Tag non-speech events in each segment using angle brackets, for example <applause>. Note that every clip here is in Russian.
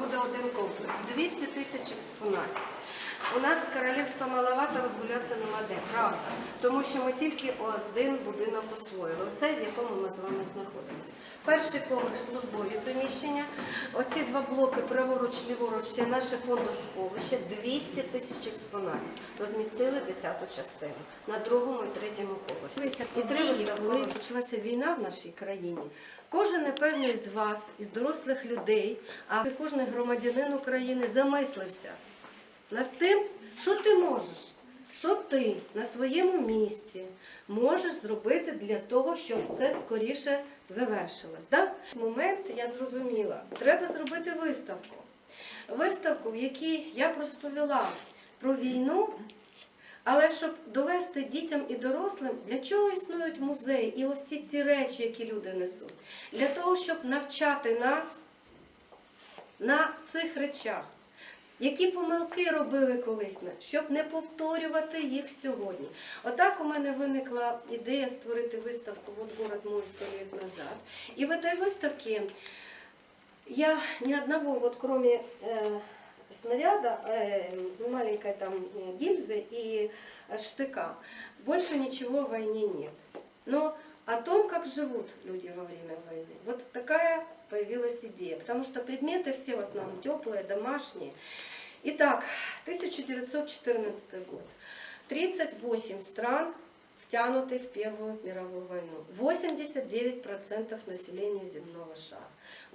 буде один комплекс. 200 тисяч експонатів. У нас з королівства маловато розгулятися нема де, правда. Тому що ми тільки один будинок освоїли. Оцей, в якому ми з вами знаходимося. Перший поверх службові приміщення. Оці два блоки праворуч, ліворуч, це наше фондосховище. 200 тисяч експонатів. Розмістили 10 частину на другому і третьому поверсі. І. Коли почалася війна в нашій країні, кожен, напевно, із вас, із дорослих людей, а кожен громадянин України замислився над тим, що ти можеш, що ти на своєму місці можеш зробити для того, щоб це скоріше завершилось. В момент я зрозуміла, треба зробити виставку. Виставку, в якій я розповіла про війну, але щоб довести дітям і дорослим, для чого існують музеї і ось ці ці речі, які люди несуть, для того, щоб навчати нас на цих речах. Які помилки робили колись, ми, щоб не повторювати їх сьогодні. Отак у мене виникла ідея створити виставку «Вот город мой сто лет назад». И в этой выставке я ни одного, вот кроме э, снаряда, э, маленькой там э, гильзы и штыка, больше ничего в войне нет. Но о том, как живут люди во время войны, вот такая появилась идея. Потому что предметы все в основном теплые, домашние. Итак, 1914 год. 38 стран втянуты в Первую мировую войну. 89% населения земного шара.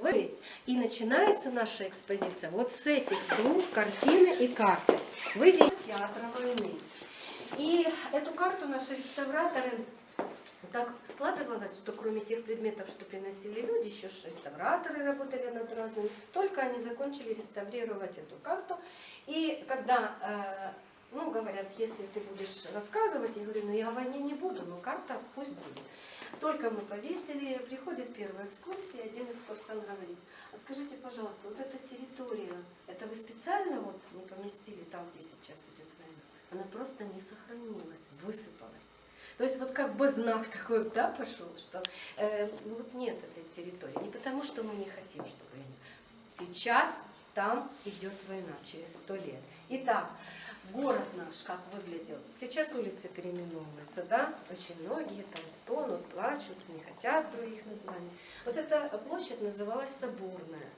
Вы есть. И начинается наша экспозиция вот с этих двух картины и карты. Вы видите театра войны. И эту карту наши реставраторы так складывалось, что кроме тех предметов, что приносили люди, еще реставраторы работали над разными, только они закончили реставрировать эту карту. И когда, э, ну, говорят, если ты будешь рассказывать, я говорю, ну, я войне не буду, но карта пусть будет. Только мы повесили, приходит первая экскурсия, один экскурсант говорит, а скажите, пожалуйста, вот эта территория, это вы специально вот не поместили там, где сейчас идет война? Она просто не сохранилась, высыпалась. То есть вот как бы знак такой, да, пошел, что э, ну вот нет этой территории. Не потому, что мы не хотим, чтобы война. Сейчас там идет война через сто лет. Итак, город наш как выглядел. Сейчас улицы переименовываются, да? Очень многие там стонут, плачут, не хотят других названий. Вот эта площадь называлась Соборная.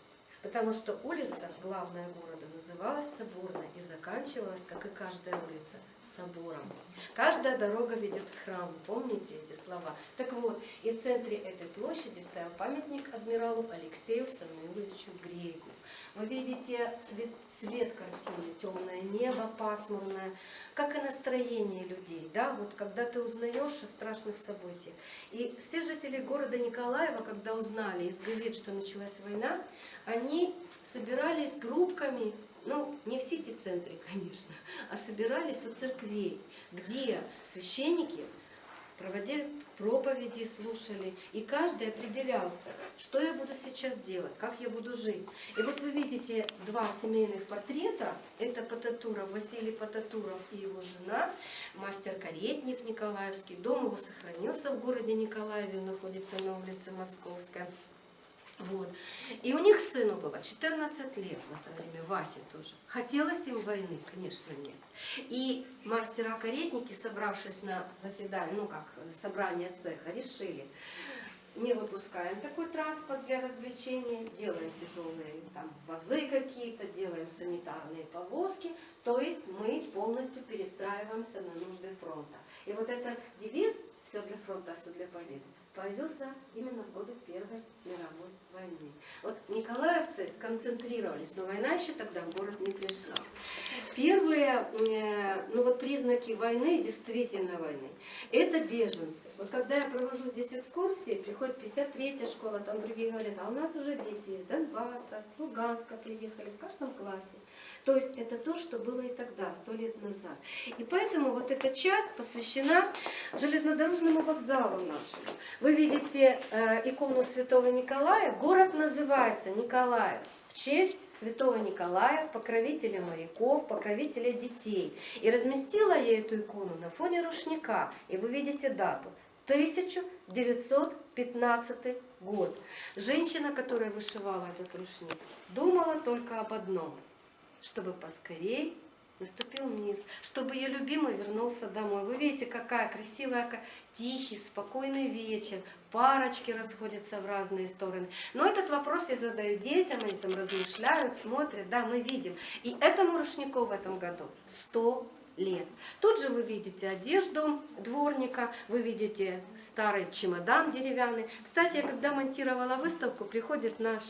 Потому что улица, главная города, называлась Соборная и заканчивалась, как и каждая улица, собором. Каждая дорога ведет к храму, помните эти слова? Так вот, и в центре этой площади стоял памятник адмиралу Алексею Самуиловичу Грейгу. Вы видите цвет, цвет картины, темное небо, пасмурное, как и настроение людей, да, вот когда ты узнаешь о страшных событиях. И все жители города Николаева, когда узнали из газет, что началась война, они собирались группками, ну, не в сити-центре, <laughs> конечно, а собирались у церквей, где священники проводили проповеди, слушали, и каждый определялся, что я буду сейчас делать, как я буду жить. И вот вы видите два семейных портрета, это Потатуров, Василий Потатуров и его жена, мастер-каретник Николаевский. Дом его сохранился в городе Николаеве, находится на улице Московская. Вот. И у них сыну было 14 лет в это время, Васе тоже. Хотелось им войны? Конечно, нет. И мастера-каретники, собравшись на заседание, ну как, э, собрание цеха, решили, не выпускаем такой транспорт для развлечения, делаем тяжелые там вазы какие-то, делаем санитарные повозки, то есть мы полностью перестраиваемся на нужды фронта. И вот этот девиз «Все для фронта, все для победы» появился именно в годы Первой мировой войны. Вот николаевцы сконцентрировались, но война еще тогда в город не пришла. Первые э, ну вот признаки войны, действительно войны, это беженцы. Вот когда я провожу здесь экскурсии, приходит 53-я школа, там другие говорят, а у нас уже дети из Донбасса, с Луганска приехали, в каждом классе. То есть это то, что было и тогда, сто лет назад. И поэтому вот эта часть посвящена железнодорожному вокзалу нашему. Вы видите э, икону святого Николая. Город называется Николаев в честь святого Николая, покровителя моряков, покровителя детей. И разместила я эту икону на фоне рушника. И вы видите дату. 1915 год. Женщина, которая вышивала этот рушник, думала только об одном, чтобы поскорей наступил мир, чтобы ее любимый вернулся домой. Вы видите, какая красивая, тихий, спокойный вечер, парочки расходятся в разные стороны. Но этот вопрос я задаю детям, они там размышляют, смотрят, да, мы видим. И этому рушнику в этом году 100 лет. Тут же вы видите одежду дворника, вы видите старый чемодан деревянный. Кстати, я когда монтировала выставку, приходит наш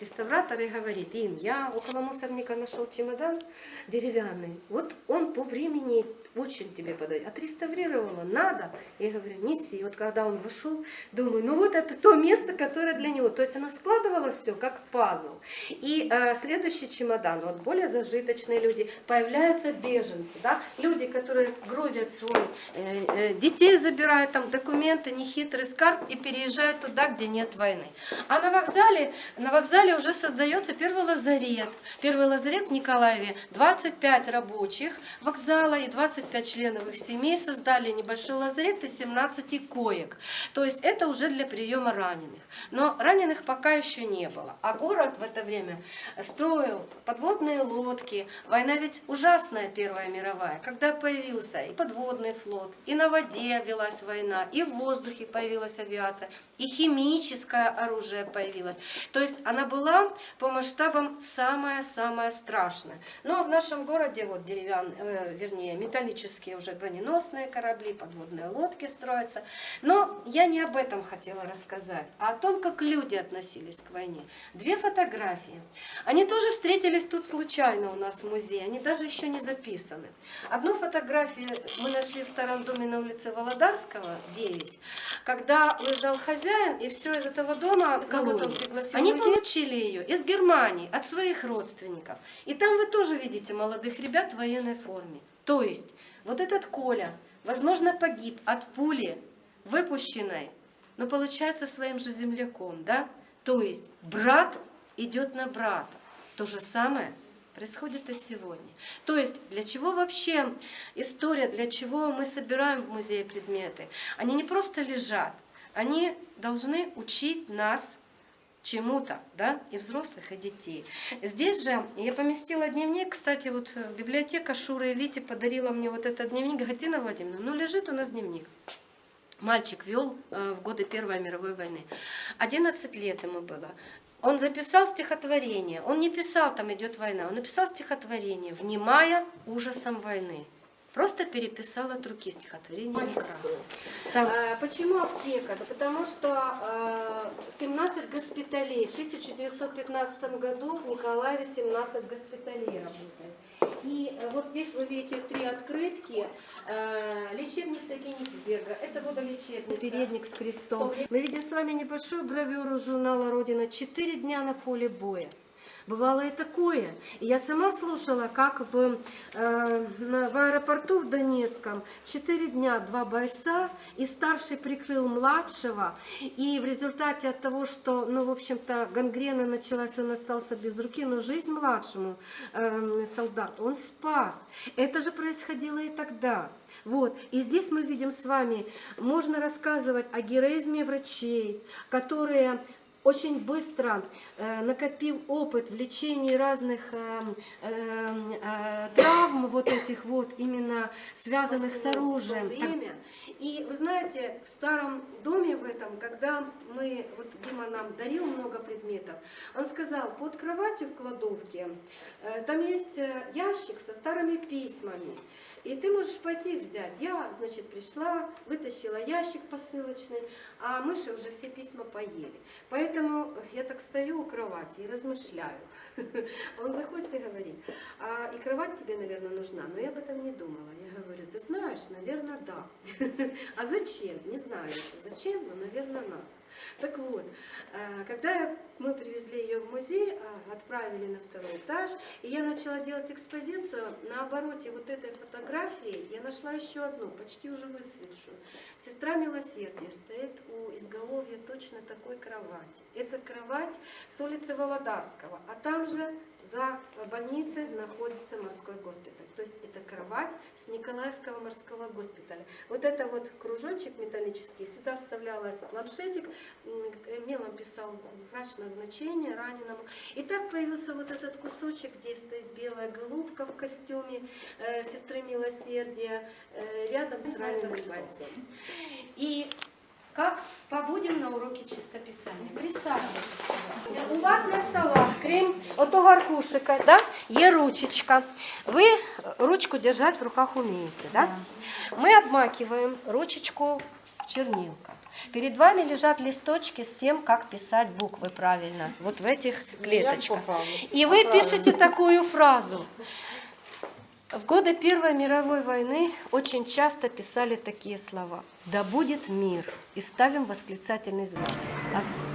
реставратор и говорит, Ин, я около мусорника нашел чемодан деревянный. Вот он по времени очень тебе подойдет. Отреставрировала, надо. Я говорю, неси. Вот когда он вышел, думаю, ну вот это то место, которое для него. То есть оно складывало все как пазл. И э, следующий чемодан, вот более зажиточные люди, появляются беженцы, да, люди, которые грузят свой, э, э, детей забирают, там документы, нехитрый скарб и переезжают туда, где нет войны. А на вокзале, на вокзале уже создается первый лазарет. Первый лазарет в Николаеве, 25 рабочих вокзала и 25 членов их семей создали небольшой лазарет из 17 коек. То есть это уже для приема раненых. Но раненых пока еще не было. А город в это время строил подводные лодки. Война ведь ужасная Первая мировая, когда появился и подводный флот, и на воде велась война, и в воздухе появилась авиация, и химическое оружие появилось. То есть она была по масштабам самая-самая страшная. Но в нашем городе вот деревянные, вернее, металлические уже броненосные корабли, подводные лодки строятся. Но я не об этом хотела рассказать, а о том, как люди относились к войне. Две фотографии. Они тоже встретились тут случайно у нас в музее, они даже еще не записаны. Одну фотографию мы нашли в старом доме на улице Володарского, 9, когда уезжал хозяин, и все из этого дома, кого-то он пригласил Они получили ее из Германии, от своих родственников. И там вы тоже видите молодых ребят в военной форме. То есть, вот этот Коля, возможно, погиб от пули, выпущенной, но получается своим же земляком, да? То есть, брат идет на брата. То же самое происходит и сегодня. То есть, для чего вообще история, для чего мы собираем в музее предметы? Они не просто лежат, они должны учить нас чему-то, да, и взрослых, и детей. Здесь же я поместила дневник, кстати, вот э, библиотека Шура и Вити подарила мне вот этот дневник, Гатина Владимировна, ну лежит у нас дневник. Мальчик вел э, в годы Первой мировой войны. 11 лет ему было. Он записал стихотворение. Он не писал, там идет война. Он написал стихотворение, внимая ужасом войны. Просто переписал от руки стихотворение Некрасова. Сам- А, Почему аптека? Да потому что а, 17 госпиталей. В 1915 году в Николаеве 17 госпиталей работает. И э, вот здесь вы видите три открытки. Э, Лечебница Кенигсберга. Это водолечебница. Передник с крестом. Мы видим с вами небольшую гравюру журнала «Родина». Четыре дня на поле боя. Бывало и такое. Я сама слушала, как в, э, в аэропорту в Донецком четыре дня два бойца, и старший прикрыл младшего, и в результате от того, что, ну, в общем-то, гангрена началась, он остался без руки, но жизнь младшему э, солдату он спас. Это же происходило и тогда. Вот. И здесь мы видим с вами, можно рассказывать о героизме врачей, которые очень быстро, э, накопив опыт в лечении разных э, э, травм, вот этих вот, именно связанных с оружием. Время. И вы знаете, в старом доме в этом, когда мы, вот Дима нам дарил много предметов, он сказал, под кроватью в кладовке, там есть ящик со старыми письмами. И ты можешь пойти взять. Я, значит, пришла, вытащила ящик посылочный, а мыши уже все письма поели. Поэтому я так стою у кровати и размышляю. <laughs> Он заходит и говорит, а, и кровать тебе, наверное, нужна. Но я об этом не думала. Я говорю, ты знаешь, наверное, да. <laughs> А зачем? Не знаю зачем, но, наверное, надо. Так вот, э, когда мы привезли ее в музей, а, отправили на второй этаж, и я начала делать экспозицию, на обороте вот этой фотографии я нашла еще одну, почти уже выцветшую. Сестра Милосердия стоит у изголовья точно такой кровати. Это кровать с улицы Володарского, а там же За больницей находится морской госпиталь. То есть это кровать с Николаевского морского госпиталя. Вот это вот кружочек металлический, сюда вставлялась планшетик, мелом писал врач назначение раненому. И так появился вот этот кусочек, где стоит белая голубка в костюме э, сестры милосердия э, рядом с раненым бойцом. И как побудем на уроке чистописання. Присаджуйтесь, пожалуйста. У вас на столах, крім отого аркушика, да, є ручечка. Ви ручку держать в руках умеете, да? Мы обмакиваем ручечку в чернилка. Перед вами лежат листочки с тем, как писать буквы правильно, вот в этих клеточках. И вы пишете такую фразу. В годы Первой мировой войны очень часто писали такие слова. «Да будет мир» и ставим восклицательный знак. А-